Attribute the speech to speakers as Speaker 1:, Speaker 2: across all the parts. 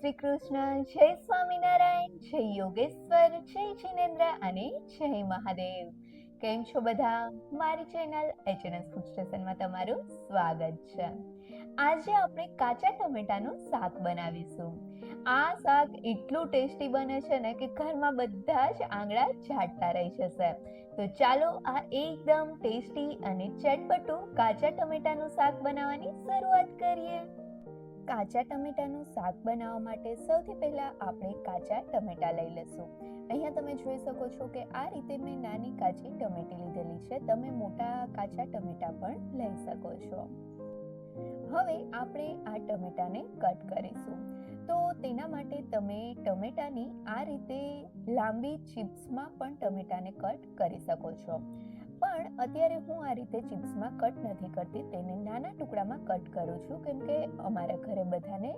Speaker 1: શ્રી કૃષ્ણ જય સ્વામિનારાયણ, જય યોગેશ્વર, જય જિનેન્દ્ર અને જય મહાદેવ. કેમ છો બધા? મારી ચેનલ એચએનએસ ફૂડ સ્ટેશનમાં તમારું સ્વાગત છે. આજે આપણે કાચા ટમેટાનું શાક બનાવીશું. આ શાક એટલું ટેસ્ટી બને છે ને કે ઘરમાં બધા જ આંગળા ઝાડતા રહી જશે. તો ચાલો આ એકદમ ટેસ્ટી અને ચટપટું કાચા ટમેટાનું શાક બનાવવાની શરૂઆત કરીએ. કાચા ટમેટાનું શાક બનાવવા માટે સૌથી પહેલા આપણે કાચા ટમેટા લઈ લઈશું. અહીંયા તમે જોઈ શકો છો કે આ રીતે મેં નાની કાચી ટમેટી લીધેલી છે. તમે મોટા કાચા ટમેટા પણ લઈ શકો છો. હવે આપણે આ ટમેટાને કટ કરીશું. તો તેના માટે તમે ટમેટાની આ રીતે લાંબી ચિપ્સમાં પણ ટમેટાને કટ કરી શકો છો. પણ અત્યારે હું આ રીતે ચિપ્સમાં કટ નથી કરતી, તેને નાના ટુકડામાં કટ કરું છું. કેમ કે અમારા ઘરે બધાને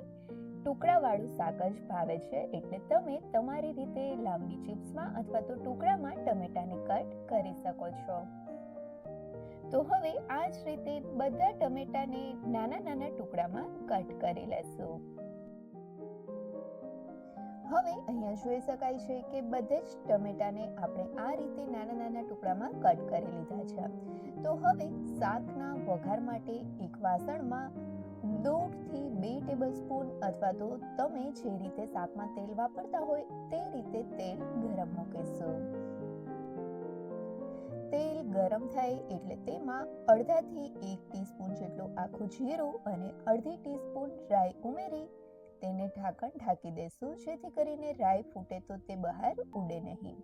Speaker 1: ટુકડાવાળું શાક જ ભાવે છે. એટલે તમે તમારી રીતે લાંબી ચિપ્સમાં અથવા તો ટુકડામાં ટમેટાને કટ કરી શકો છો. તો હવે આ જ રીતે બધા ટમેટાને નાના નાના ટુકડામાં કટ કરી લેશું. હવે અહીંયા જોઈ શકાય છે કે બધે જ ટમેટાને આપણે આ રીતે નાના નાના ટુકડામાં કટ કરી લીધા છે. તો હવે શાકના વઘાર માટે એક વાસણમાં દોઢથી બે ટેબલ સ્પૂન અથવા તો તમે જે રીતે શાકમાં તેલ વાપરતા હોય તે રીતે તેલ ગરમ મૂકીશું. તેલ ગરમ થાય એટલે તેમાં અડધાથી એક ટીસ્પૂન જેટલું આખું જીરું અને અડધી ટીસ્પૂન રાઈ ઉમેરી તેને ઢાંકણ ઢાંકી દેશું, જેથી કરીને રાઈ ફૂટે તો તે બહાર ઉડે નહીં.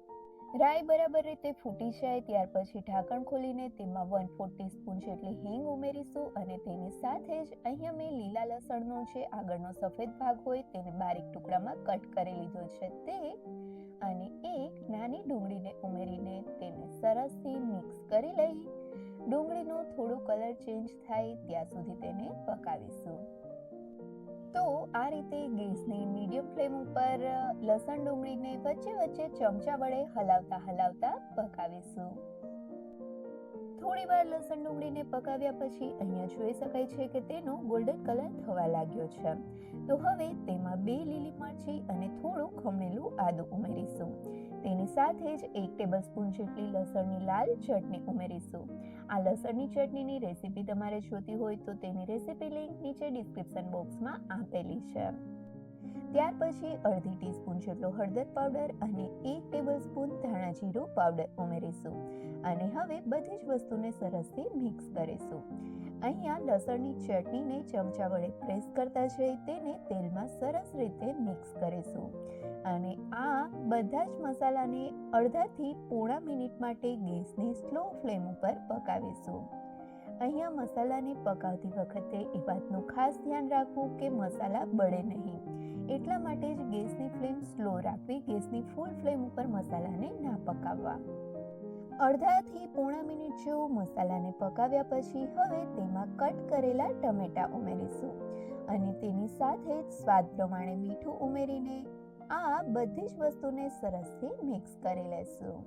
Speaker 1: રાઈ બરાબર રીતે ફૂટી જાય ત્યાર પછી ઢાંકણ ખોલીને તેમાં વન ફોર ટીસ્પૂન જેટલી હિંગ ઉમેરીશું અને તેની સાથે જ અહીંયા મેં લીલા લસણનો જે આગળનો સફેદ ભાગ હોય તેને બારીક ટુકડામાં કટ કરી લીધો છે તે અને એક નાની ડુંગળીને ઉમેરીને તેને સરસથી મિક્સ કરી લઈ. ડુંગળીનો થોડો કલર ચેન્જ થાય ત્યાં સુધી તેને પકાવીશું. તો આ રીતે ગેસની મીડિયમ ફ્લેમ ઉપર લસણ ડુંગળીને વચ્ચે વચ્ચે ચમચા વડે હલાવતા હલાવતા પકાવીશું. થોડી વાર લસણ ડુંગળીને પકાવ્યા પછી અહીંયા જોઈ શકાય છે કે તેનો ગોલ્ડન કલર થવા લાગ્યો છે. તો હવે તેમાં બે લીલી મરચી અને થોડું ખમણેલું આદું ઉમેરીશું. તેની સાથે જ એક ટેબલ સ્પૂન જેટલી લસણની લાલ ચટણી ઉમેરીશું. આ લસણની ચટણીની રેસીપી તમારે જોતી હોય તો તેની રેસીપી લિંક નીચે ડિસ્ક્રિપ્શન બોક્સમાં આપેલી છે. ત્યાર પછી અડધી ટીસ્પૂન જેટલો હળદર પાવડર અને એક ટેબલ સ્પૂન ધાણા જીરું પાવડર ઉમેરીશું. અને હવે બધી જ વસ્તુને સરસથી મિક્સ કરીશું. અહીંયા લસણની ચટણીને ચમચા વડે પ્રેસ કરતા જઈ તેને તેલમાં સરસ રીતે મિક્સ કરીશું. અને આ બધા જ મસાલાને અડધાથી પોણા મિનિટ માટે ગેસની સ્લો ફ્લેમ ઉપર પકાવીશું. અહીંયા મસાલાને પકાવતી વખતે એ વાતનું ખાસ ધ્યાન રાખવું કે મસાલા બળે નહીં. એટલા માટે જ ગેસની ફ્લેમ સ્લો રાખવી, ગેસની ફૂલ ફ્લેમ ઉપર મસાલાને ના પકાવવા. અડધાથી પોણા મિનિટ જેવું મસાલાને પકાવ્યા પછી હવે તેમાં કટ કરેલા ટમેટા ઉમેરીશું અને તેની સાથે સ્વાદ પ્રમાણે મીઠું ઉમેરીને આ બધી જ વસ્તુને સરસથી મિક્સ કરી લેશું.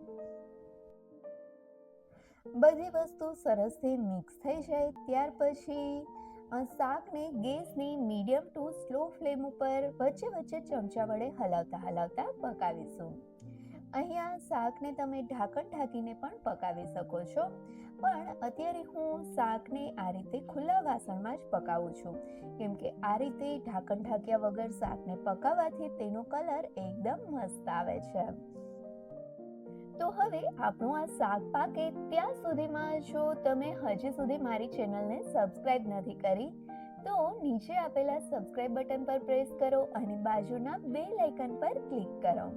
Speaker 1: બધી વસ્તુ સરસથી મિક્સ થઈ જાય ત્યાર પછી શાકને ગેસની મીડિયમ ટુ સ્લો ફ્લેમ ઉપર વચ્ચે વચ્ચે ચમચા વડે હલાવતા હલાવતા પકાવીશું. અહીંયા શાકને તમે ઢાંકણ ઢાંકીને પણ પકાવી શકો છો. પણ અત્યારે હું શાકને આ રીતે ખુલ્લા વાસણમાં જ પકાવું છું. કેમ કે આ રીતે ઢાંકણ ઢાંક્યા વગર શાકને પકાવવાથી તેનો કલર એકદમ મસ્ત આવે છે. તો હવે આપણું આ શાક પાકે ત્યાં સુધીમાં જો તમે હજી સુધી મારી ચેનલને સબસ્ક્રાઇબ નથી કરી, તો નીચે આપેલા સબસ્ક્રાઇબ બટન પર પ્રેસ કરો અને બાજુના બે લાઇકન પર ક્લિક કરો,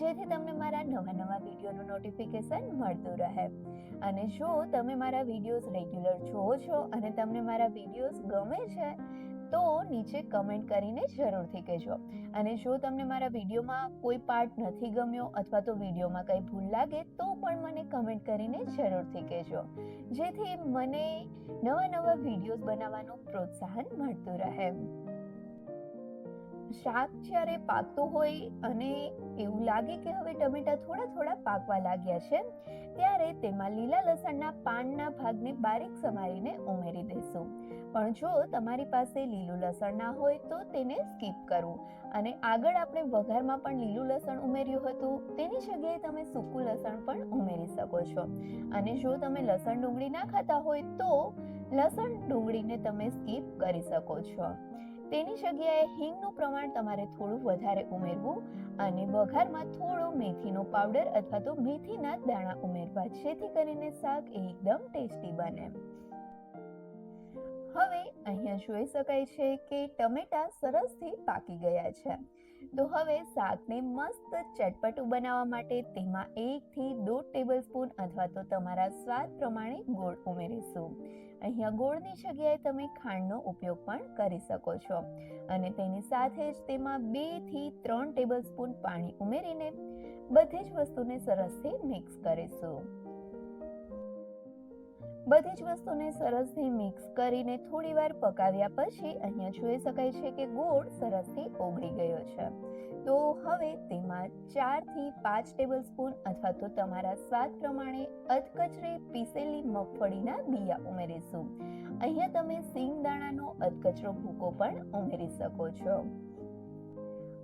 Speaker 1: જેથી તમને મારા નવા નવા વિડીયોનું નોટિફિકેશન મળતું રહે. અને જો તમે મારા વિડીયોઝ રેગ્યુલર જુઓ છો અને તમને મારા વિડીયોઝ ગમે છે તો નીચે કમેન્ટ કરીને જરૂરથી કહેજો. અને જો તમને મારા વિડીયોમાં કોઈ પાર્ટ નથી ગમ્યો અથવા તો વિડીયોમાં કંઈ ભૂલ લાગે, તો પણ મને કમેન્ટ કરીને જરૂરથી કહેજો. જેથી મને નવા નવા વિડીયોઝ બનાવવાનું પ્રોત્સાહન મળતું રહે. શાક જ્યારે પાકતું હોય અને એવું લાગે કે હવે ટમેટા થોડા થોડા પાકવા લાગ્યા છે, ત્યારે તેમાં લીલા લસણના પાનના ભાગને બારીક સમારીને ઉમેરી દઈશું. પણ જો તમારી પાસે લીલું લસણ ના હોય તો તેને સ્કીપ કરવું અને આગળ આપણે વઘારમાં પણ લીલું લસણ ઉમેર્યું હતું. તેની જગ્યાએ તમે સૂકું લસણ પણ ઉમેરી શકો છો. અને જો તમે લસણ ડુંગળી ના ખાતા હોય તો લસણ ડુંગળીને તમે સ્કીપ કરી શકો છો. તેની જગ્યાએ હિંગનું પ્રમાણ તમારે થોડું વધારે ઉમેરવું અને વઘારમાં થોડો મેથીનો પાવડર અથવા તો મેથીના દાણા ઉમેરવા, જેથી કરીને શાક એકદમ ટેસ્ટી બને. હવે અહીંયા જોઈ શકાય છે કે ટમેટા સરસથી પાકી ગયા છે. તો હવે શાકને મસ્ત ચટપટું બનાવવા માટે તેમાં એકથી દોઢ ટેબલ સ્પૂન અથવા તો તમારા સ્વાદ પ્રમાણે ગોળ ઉમેરીશું. અહીંયા ગોળની જગ્યાએ તમે ખાંડનો ઉપયોગ પણ કરી શકો છો. અને તેની સાથે જ તેમાં બેથી ત્રણ ટેબલ સ્પૂન પાણી ઉમેરીને બધી જ વસ્તુને સરસથી મિક્સ કરીશું. બધી જ વસ્તુને સરસથી મિક્સ કરીને થોડીવાર પકાવ્યા પછી અહીંયા જોઈ શકાય છે કે ગોળ સરસથી ઓગળી ગયો છે. તો હવે તેમાં ચારથી પાંચ ટેબલ સ્પૂન અથવા તો તમારા સ્વાદ પ્રમાણે અધકચરે પીસેલી મગફળીના બિયા ઉમેરીશું. અહીંયા તમે સિંગ દાણાનો અધકચરો ભૂકો પણ ઉમેરી શકો છો.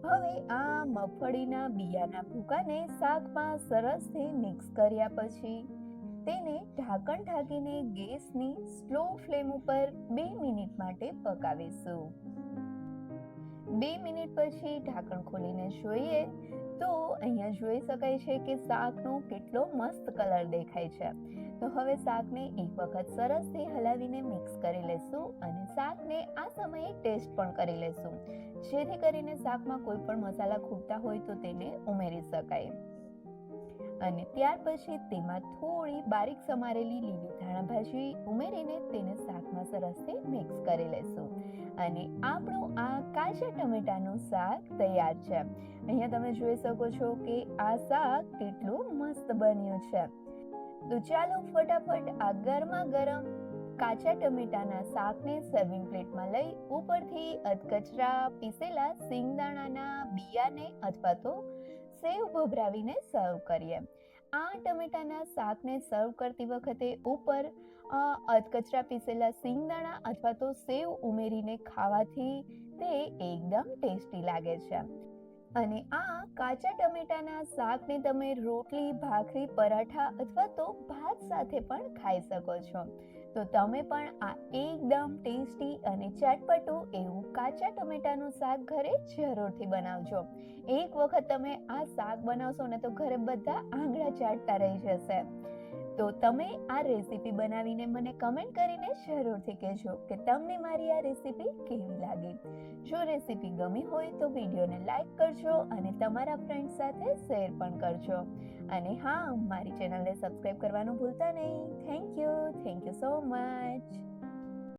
Speaker 1: હવે આ મગફળીના બિયાના ભૂકાને શાકમાં સરસથી મિક્સ કર્યા પછી તેને ઢાંકણ ઢાંકીને ગેસની સ્લો ફ્લેમ ઉપર બે મિનિટ માટે પકાવીશું. બે મિનિટ પછી ઢાંકણ ખોલીને જોઈએ તો અહીંયા જોઈ શકાય છે કે શાકનો કેટલો મસ્ત કલર દેખાય છે. તો હવે શાકને એક વખત સરસથી હલાવીને મિક્સ કરી લેશું અને શાકને આ સમયે ટેસ્ટ પણ કરી લેશું. જેથી કરીને શાકમાં કોઈ પણ મસાલા ખૂટતા હોય તો તેને ઉમેરી શકાય. અને ત્યાર પછી તેમાં થોડી બારીક સમારેલી લીલી ધાણા ભાજી ઉમેરીને તેને શાકમાં સરસથી મિક્સ કરી લેશું. અને આપણું આ કાચા ટમેટાનું શાક તૈયાર છે. અહીંયા તમે જોઈ શકો છો કે આ શાક કેટલું મસ્ત બન્યું છે. તો ચાલો ફટાફટ આ ગરમા ગરમ કાચા ટમેટાના શાકને સર્વિંગ પ્લેટમાં લઈ ઉપરથી અધકચરા પીસેલા સિંગદાણાના બિયાને અથવા તો સેવ ભભરાવીને સર્વ કરીએ. આ ટમેટાના શાકને સર્વ કરતી વખતે ઉપર અધકચરા પીસેલા સિંગદાણા અથવા તો સેવ ઉમેરીને ખાવાથી તે એકદમ ટેસ્ટી લાગે છે. અને આ કાચા ટમેટાના શાકને તમે રોટલી, ભાખરી, પરાઠા અથવા તો ભાત સાથે પણ ખાઈ શકો છો. તો તમે પણ આ એકદમ ટેસ્ટી અને ચટપટું એવું કાચા ટમેટાનું શાક ઘરે જરૂરથી બનાવજો. એક વખત તમે આ શાક બનાવશો ને તો ઘરે બધા આંગળા ચાટતા રહી જશે. તો તમે આ રેસીપી બનાવીને મને કમેન્ટ કરીને જરૂરથી કહેજો કે તમને મારી આ રેસીપી કેવી લાગી. જો રેસીપી ગમી હોય તો વિડીયોને લાઈક કરજો અને તમારા ફ્રેન્ડ સાથે શેર પણ કરજો. અને હા, મારી ચેનલને સબસ્ક્રાઈબ કરવાનું ભૂલતા નહીં. Thank you thank you so much